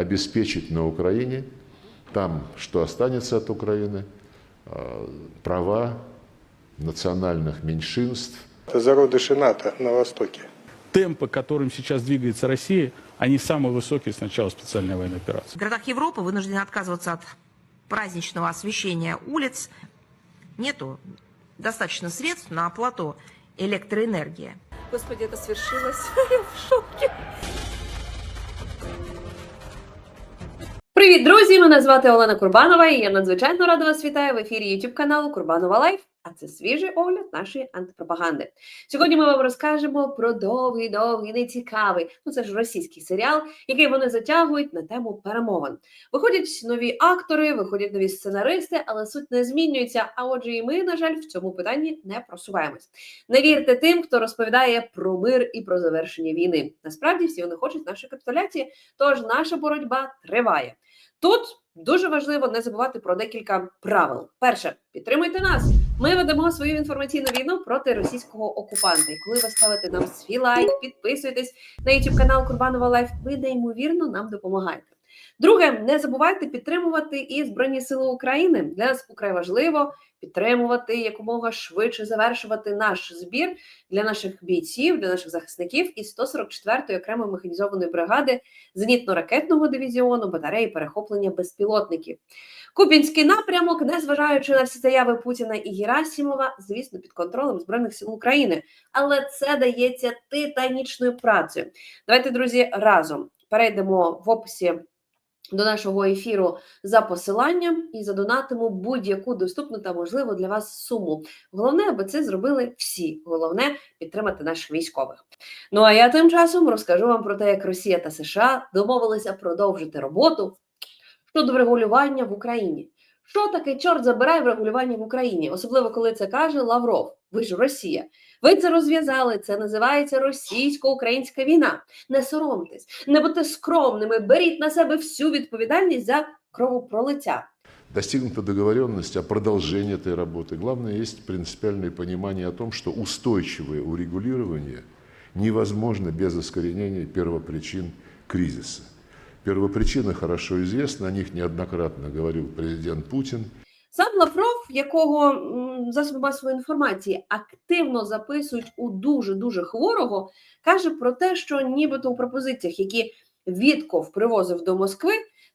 обеспечить на Украине, там, что останется от Украины, э, права национальных меньшинств, Это зародыши НАТО на Востоке. темпы, которым сейчас двигается Россия, они самые высокие с начала специальной военной операции. В городах Европы вынуждены отказываться от праздничного освещения улиц. Нету достаточно средств на оплату электроэнергии. Господи, это свершилось. Я в шоке. Привіт, друзі! Мене звати Олена Курбанова, і я надзвичайно рада вас вітаю в ефірі YouTube каналу Курбанова Лайф. А це свіжий огляд нашої антипропаганди. Сьогодні ми вам розкажемо про довгий, довгий, нецікавий. Ну це ж російський серіал, який вони затягують на тему перемовин. Виходять нові актори, виходять нові сценаристи, але суть не змінюється. А отже, і ми, на жаль, в цьому питанні не просуваємось. Не вірте тим, хто розповідає про мир і про завершення війни. Насправді всі вони хочуть нашої капітуляції, тож наша боротьба триває. Тут дуже важливо не забувати про декілька правил. Перше, підтримуйте нас. Ми ведемо свою інформаційну війну проти російського окупанта. І коли ви ставите нам свій лайк, підписуєтесь на YouTube канал Курбанова Лайф, ви неймовірно нам допомагаєте. Друге, не забувайте підтримувати і Збройні Сили України. Для нас вкрай важливо підтримувати якомога швидше завершувати наш збір для наших бійців, для наших захисників із 144-ї окремої механізованої бригади зенітно-ракетного дивізіону батареї перехоплення безпілотників. Купінський напрямок, незважаючи на всі заяви Путіна і Герасімова, звісно, під контролем збройних сил України, але це дається титанічною працею. Давайте, друзі, разом перейдемо в описі до нашого ефіру за посиланням і задонатимо будь-яку доступну та можливу для вас суму. Головне, аби це зробили всі. Головне підтримати наших військових. Ну а я тим часом розкажу вам про те, як Росія та США домовилися продовжити роботу щодо врегулювання в Україні. Що таке чорт забирає врегулювання в Україні, особливо коли це каже Лавров. Ви ж Росія. Ви це розв'язали. Це називається російсько-українська війна. Не соромтесь, не будьте скромними, беріть на себе всю відповідальність за кровопролиття. достигнута договоренность о продолжении этой работы. Главное, есть принципиальное понимание о том, что устойчивое урегулирование невозможно без искоренения первопричин кризиса. Первопричины хорошо известны, о них неоднократно говорил президент Путин. Сам Лавров, якого засоби масової інформації активно записують у дуже дуже хворого, каже про те, що нібито у пропозиціях, які Вітков привозив до Москви,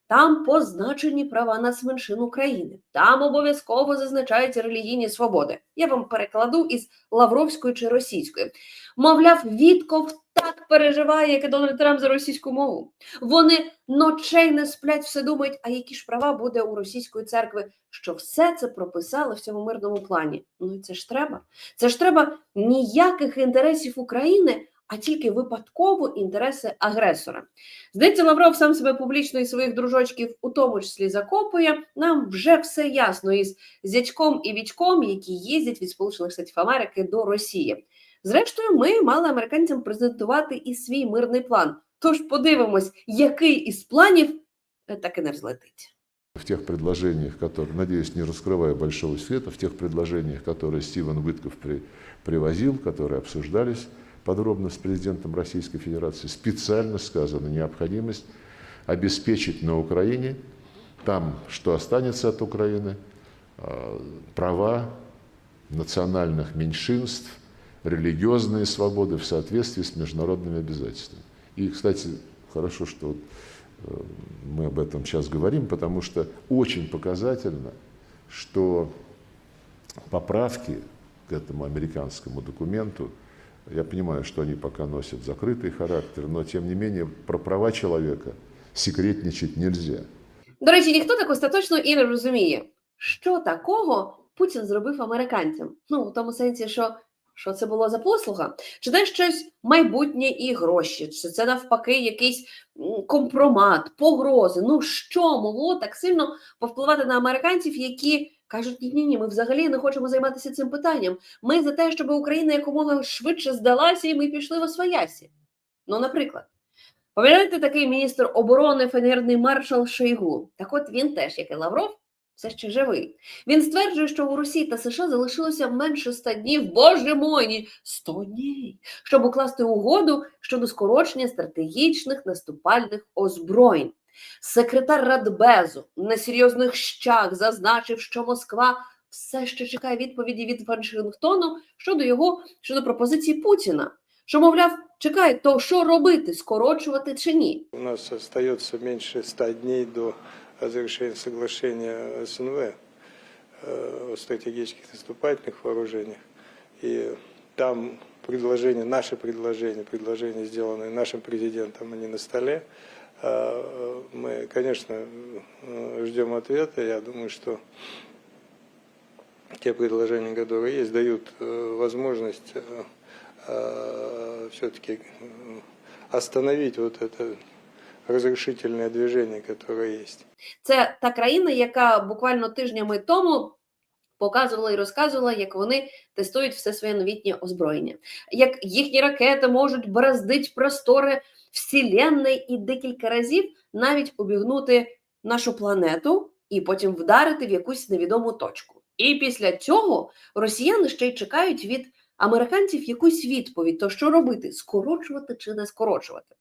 там позначені права нацменшин України. Там обов'язково зазначаються релігійні свободи. Я вам перекладу із лавровської чи російської. Мовляв, Вітков так переживає, як і Дональд Трамп за російську мову. Вони ночей не сплять, все думають, а які ж права буде у російської церкви, що все це прописали в цьому мирному плані. Ну і це ж треба. Це ж треба ніяких інтересів України, а тільки випадково інтереси агресора. Здається, Лавров сам себе публічно і своїх дружочків у тому числі закопує. Нам вже все ясно із зятьком і вічком, які їздять від Сполучених Штатів Америки до Росії. Зрештою, ми мали американцям презентувати і свій мирний план. Тож подивимось, який із планів е, так і не взлетить. В тех предложениях, которые, надеюсь, не раскрывая большого света, в тех предложениях, которые Стивен Вытков при- привозил, которые обсуждались подробно с президентом Российской Федерации, специально сказана необходимость обеспечить на Украине, там, что останется от Украины, э, права национальных меньшинств, религиозные свободы в соответствии с международными обязательствами. И, кстати, хорошо, что э, мы об этом сейчас говорим, потому что очень показательно, что поправки к этому американскому документу, я понимаю, что они пока носят закрытый характер, но тем не менее про права человека секретничать нельзя. До речі, ніхто так остаточно і не розуміє, що такого Путін зробив американцям. Ну, в тому сенсі, що, що це було за послуга, чи це щось майбутнє і гроші, чи це навпаки якийсь компромат, погрози. Ну що могло так сильно повпливати на американців, які кажуть, ні, ні, ні, ми взагалі не хочемо займатися цим питанням. Ми за те, щоб Україна якомога швидше здалася, і ми пішли в освоясі. Ну, наприклад. Пам'ятаєте такий міністр оборони фенерний маршал Шойгу? Так от він теж, як і Лавров, все ще живий. Він стверджує, що у Росії та США залишилося менше 100 днів, боже мой, 100 днів, щоб укласти угоду щодо скорочення стратегічних наступальних озброєнь. Секретар Радбезу на серйозних щах зазначив, що Москва все ще чекає відповіді від Вашингтону щодо його щодо пропозиції Путіна. Що, мовляв, чекає, то що робити, скорочувати чи ні? У нас остается меньше 100 дней до завершения соглашения СНВ э, о стратегических наступательных вооружениях. И там предложения, наши предложения, предложения, сделанные нашим президентом, они на столе. А, э, Мы, конечно, э, ждем ответа. Я думаю, что те предложения, которые есть, дают э, возможность все-таки остановить вот это разрешительное движение, которое есть. Це та країна, яка буквально тижнями тому показувала і розказувала, як вони тестують все своє новітнє озброєння, як їхні ракети можуть бороздити простори Вселенної і декілька разів навіть обігнути нашу планету і потім вдарити в якусь невідому точку. І після цього росіяни ще й чекають від американців якусь відповідь: то що робити, скорочувати чи не скорочувати.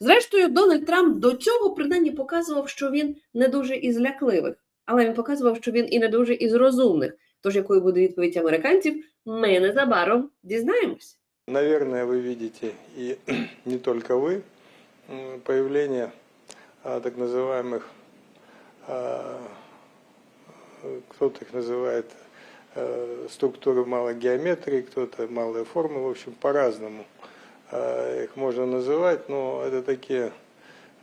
Зрештою, Дональд Трамп до цього принаймні показував, що він не дуже із лякливих, але він показував, що він і не дуже із розумних. Тож якою буде відповідь американців, ми незабаром дізнаємось. Наверное, вы видите, и не только м, появление а, так называемых, а, кто-то их называет э, структуры малой геометрии, кто-то малые формы, в общем, по-разному а, их можно называть, но это такие,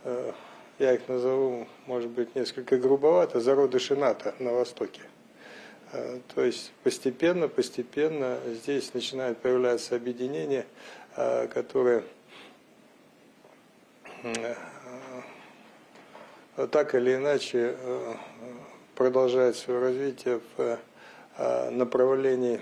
э, я их назову, может быть, несколько грубовато, зародыши НАТО на Востоке. Э, То есть постепенно, постепенно здесь начинают появляться э, э, так или иначе э, продолжают свое развитие в э, направлении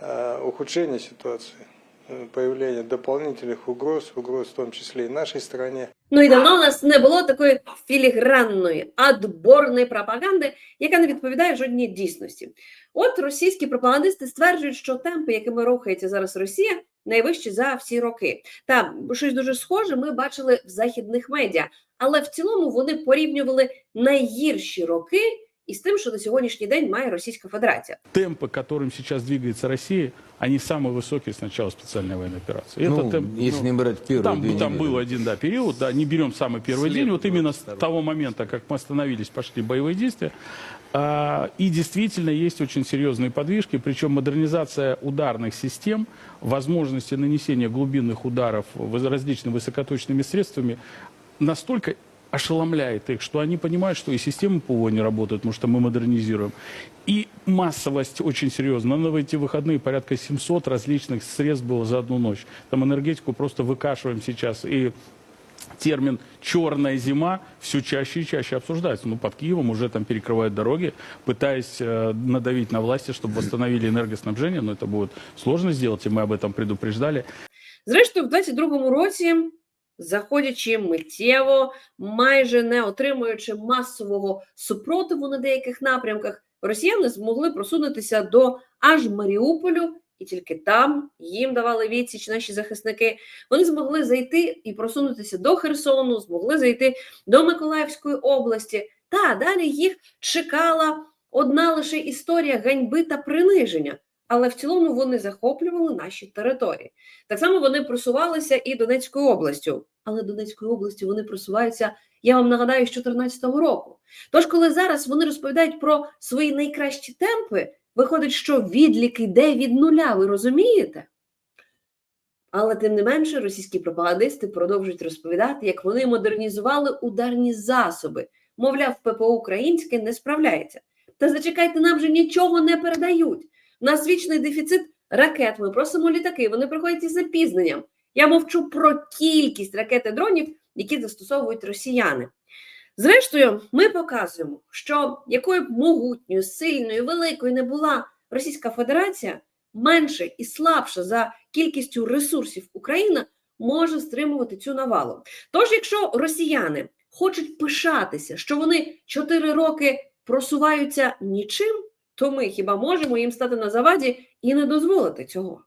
э, ухудшения ситуации, э, появления дополнительных угроз, угроз в том числе и нашей стране. Ну і давно у нас не було такої філігранної, адборної пропаганди, яка не відповідає жодній дійсності. От російські пропагандисти стверджують, що темпи, якими рухається зараз Росія, найвищі за всі роки. Та щось дуже схоже ми бачили в західних медіа, але в цілому вони порівнювали найгірші роки із тим, що на сьогоднішній день має Російська Федерація. Темпы, которым сейчас двигается Россия, они самые высокие с начала специальной военной операции. Ну, Это темп, если ну, не брать первые Там, две там недели. был один да, период, да, не берем самый первый След день, вот именно с 22. того момента, как мы остановились, пошли боевые действия. А, и действительно есть очень серьезные подвижки, причем модернизация ударных систем, возможности нанесения глубинных ударов различными высокоточными средствами настолько ошеломляет их, что они понимают, что и системы ПВО не работают, потому что мы модернизируем. И массовость очень серьезная. На эти выходные порядка 700 различных средств было за одну ночь. Там энергетику просто выкашиваем сейчас. И термин «черная зима» все чаще и чаще обсуждается. Ну, под Киевом уже там перекрывают дороги, пытаясь э, надавить на власти, чтобы восстановили энергоснабжение. Но это будет сложно сделать, и мы об этом предупреждали. Зрештою, в 22-му році, заходячи миттєво, майже не отримуючи масового супротиву на деяких напрямках, росіяни змогли просунутися до аж Маріуполю, і тільки там їм давали відсіч наші захисники. Вони змогли зайти і просунутися до Херсону, змогли зайти до Миколаївської області. Та далі їх чекала одна лише історія ганьби та приниження. Але в цілому вони захоплювали наші території. Так само вони просувалися і Донецькою областю, але Донецькою областю вони просуваються, я вам нагадаю, з 2014 року. Тож, коли зараз вони розповідають про свої найкращі темпи, виходить, що відлік йде від нуля, ви розумієте? Але тим не менше, російські пропагандисти продовжують розповідати, як вони модернізували ударні засоби. Мовляв, ППО українське не справляється. Та зачекайте, нам же нічого не передають. У нас вічний дефіцит ракет. Ми просимо літаки, вони приходять із запізненням. Я мовчу про кількість ракет і дронів, які застосовують росіяни. Зрештою, ми показуємо, що якою б могутньою, сильною, великою не була Російська Федерація, менше і слабша за кількістю ресурсів Україна може стримувати цю навалу. Тож, якщо росіяни хочуть пишатися, що вони 4 роки просуваються нічим, то ми хіба можемо їм стати на заваді і не дозволити цього?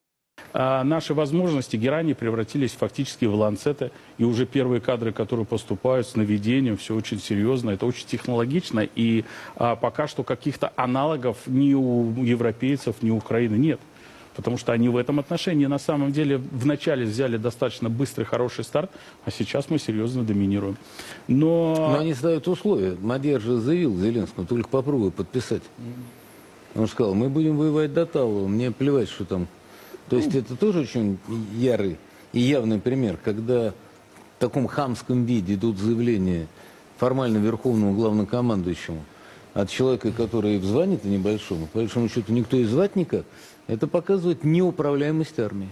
А наши возможности герани превратились фактически в ланцеты. И уже первые кадры, которые поступают с наведением, все очень серьезно, это очень технологично. И а, пока что каких-то аналогов ни у европейцев, ни у Украины нет. Потому что они в этом отношении на самом деле вначале взяли достаточно быстрый, хороший старт, а сейчас мы серьезно доминируем. Но, Но они ставят условия. Мадьяр же заявил Зеленскому, только попробуй подписать. Он сказал, мы будем воевать до Талова, мне плевать, что там. То есть это тоже очень ярый и явный пример, когда в таком хамском виде идут заявления формально верховному главнокомандующему от человека, который в звании-то небольшому, по большому счету никто и звать никак, это показывает неуправляемость армии.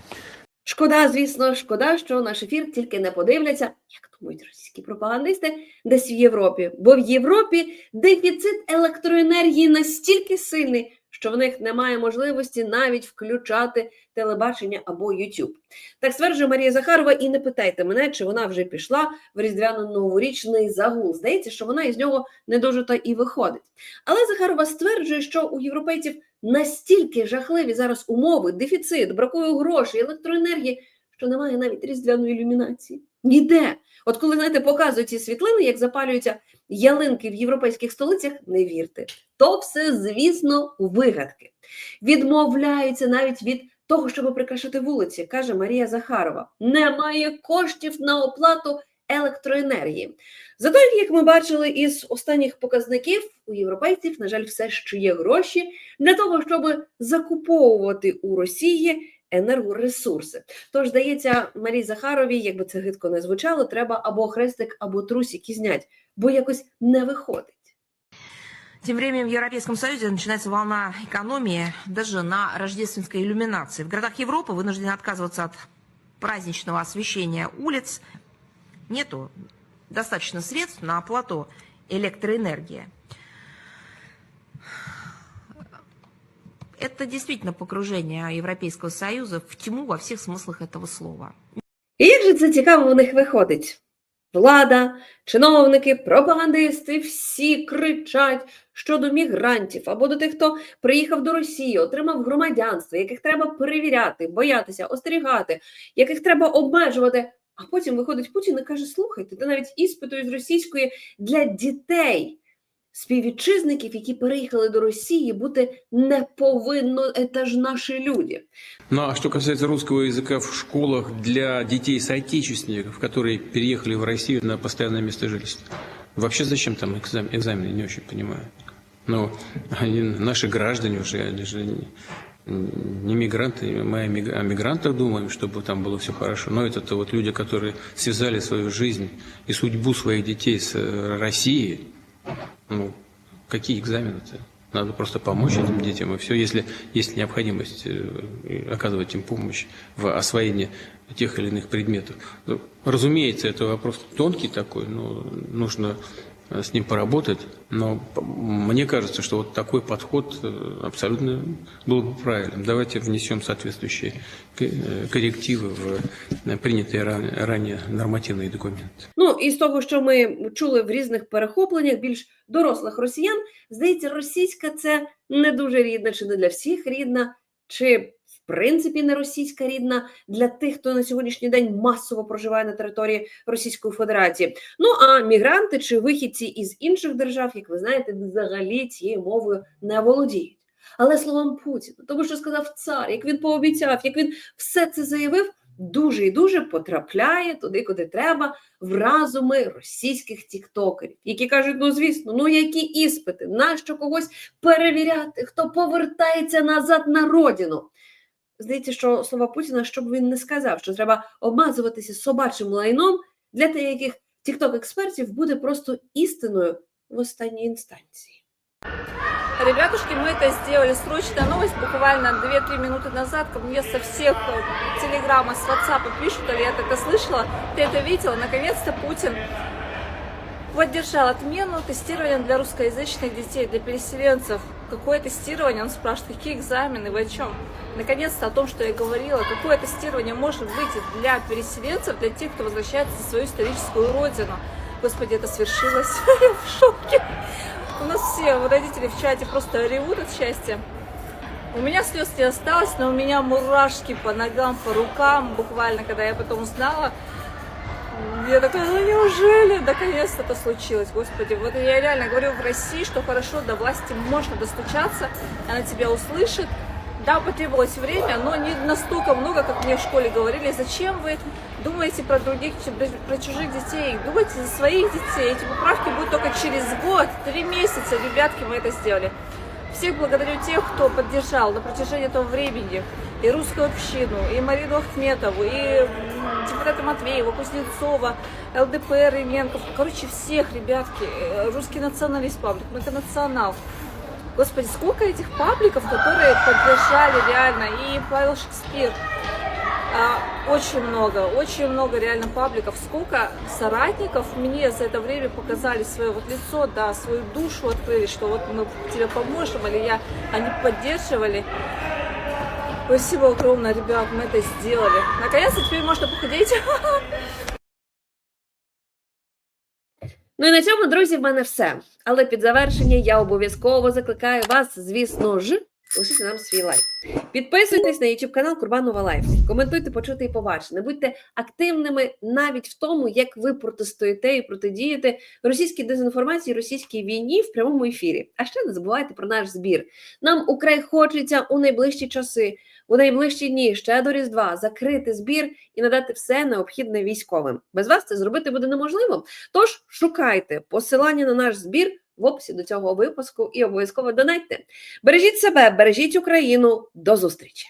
Шкода, звісно, шкода, що наш ефір тільки не подивляться, як думають російські пропагандисти, десь в Європі. Бо в Європі дефіцит електроенергії настільки сильний, що в них немає можливості навіть включати телебачення або YouTube. Так стверджує Марія Захарова, і не питайте мене, чи вона вже пішла в різдвяно-новорічний загул. Здається, що вона із нього не дуже та і виходить. Але Захарова стверджує, що у європейців настільки жахливі зараз умови, дефіцит, бракує грошей, електроенергії, що немає навіть різдвяної ілюмінації. Ніде. От коли знаєте, показують ці світлини, як запалюються ялинки в європейських столицях, не вірте. То все, звісно, вигадки. Відмовляються навіть від того, щоб прикрашати вулиці, каже Марія Захарова. Немає коштів на оплату електроенергії. Зато, як ми бачили із останніх показників, у європейців, на жаль, все ще є гроші для того, щоб закуповувати у Росії енергоресурси. Тож, здається, Марії Захаровій, якби це гидко не звучало, треба або хрестик, або трусики знять, бо якось не виходить. Тем временем в Европейском Союзе начинается волна экономии даже на рождественской иллюминации. В городах Европы вынуждены отказываться от праздничного освещения улиц. Нету достаточно средств на оплату электроэнергии. Это действительно погружение Европейского Союза в тьму во всех смыслах этого слова. І як же це цікаво в них виходить? Влада, чиновники, пропагандисти всі кричать щодо мігрантів або до тих, хто приїхав до Росії, отримав громадянство, яких треба перевіряти, боятися, остерігати, яких треба обмежувати. А потім виходить Путін і каже: слухайте, ти навіть іспиту із російської для дітей, співвітчизників, які переїхали до Росії, бути не повинно. Це ж наші люди. Ну а что касается русского языка в школах для детей соотечественников, которые переехали в Россию на постоянное место жительства, вообще зачем там экзамен, экзамены, не очень понимаю. Ну, они наши граждане уже, они же не, не мигранты, мы о миг- о мигрантах думаем, чтобы там было все хорошо, но это-то вот люди, которые связали свою жизнь и судьбу своих детей с э, Россией, ну, какие экзамены-то? Надо просто помочь этим детям, и все. Если есть необходимость э, оказывать им помощь в освоении тех или иных предметов. Ну, Разумеется, это вопрос тонкий такой, но нужно с ним поработать. Но п- мне кажется, что вот такой подход э, абсолютно был бы правильным. Давайте внесем соответствующие к- э, коррективы в э, принятые ра- ранее нормативные документы. Ну і з того, що ми чули в різних перехопленнях більш дорослих росіян, здається, російська це не дуже рідна, чи не для всіх рідна, чи в принципі не російська рідна для тих, хто на сьогоднішній день масово проживає на території Російської Федерації. Ну а мігранти чи вихідці із інших держав, як ви знаєте, взагалі цією мовою не володіють. Але словам Путіна, тому що сказав цар, як він пообіцяв, як він все це заявив, дуже і дуже потрапляє туди, куди треба, в разуми російських тіктокерів, які кажуть: ну звісно, ну які іспити, нащо когось перевіряти, хто повертається назад на родину Здається, що слова Путіна, щоб він не сказав, що треба обмазуватися собачим лайном для деяких тікток-експертів буде просто істиною в останній інстанції. Ребятушки, мы это сделали. Срочная новость. Буквально 2-3 минуты назад ко мне со всех э, телеграмма, с WhatsApp пишут, или я это слышала, ты это видела. Наконец-то Путин поддержал отмену тестирования для русскоязычных детей, для переселенцев. Какое тестирование? Он спрашивает, какие экзамены, вы о чем? Наконец-то о том, что я говорила. Какое тестирование может быть для переселенцев, для тех, кто возвращается в свою историческую родину? Господи, это свершилось. Я в шоке. У нас все родители в чате просто ревут от счастья. У меня слез не осталось, но у меня мурашки по ногам, по рукам, буквально, когда я потом узнала. Я такая, ну неужели наконец-то это случилось, господи. Вот я реально говорю в России, что хорошо, до власти можно достучаться, она тебя услышит. Да, потребовалось время, но не настолько много, как мне в школе говорили. Зачем вы думаете про других, про чужих детей? Думайте за своих детей. Эти поправки будут только через год, три месяца, ребятки, мы это сделали. Всех благодарю тех, кто поддержал на протяжении этого времени и русскую общину, и Марину Ахметову, и депутата Матвеева, Кузнецова, ЛДПР, Именков. Короче, всех, ребятки. Э, Русский националист паблик, национал. Господи, сколько этих пабликов, которые поддержали реально. И Павел Шекспир. А, Очень много, очень много реально пабликов. Сколько соратников мне за это время показали свое вот лицо, да, свою душу открыли, что вот мы тебе поможем, или я, они поддерживали. Спасибо огромное, ребят, мы это сделали. Наконец-то теперь можно похудеть. Ну і на цьому, друзі, в мене все. Але під завершення я обов'язково закликаю вас, звісно ж, лишити нам свій лайк. Підписуйтесь на YouTube канал Курбанова Лайф. Коментуйте, почути і побачити. Будьте активними навіть в тому, як ви протистоїте і протидієте російській дезінформації, російській війні в прямому ефірі. А ще не забувайте про наш збір. Нам украй хочеться у найближчі часи, у найближчі дні, ще до Різдва, закрити збір і надати все необхідне військовим. Без вас це зробити буде неможливо. Тож шукайте посилання на наш збір в описі до цього випуску і обов'язково донайте. Бережіть себе, бережіть Україну. До зустрічі!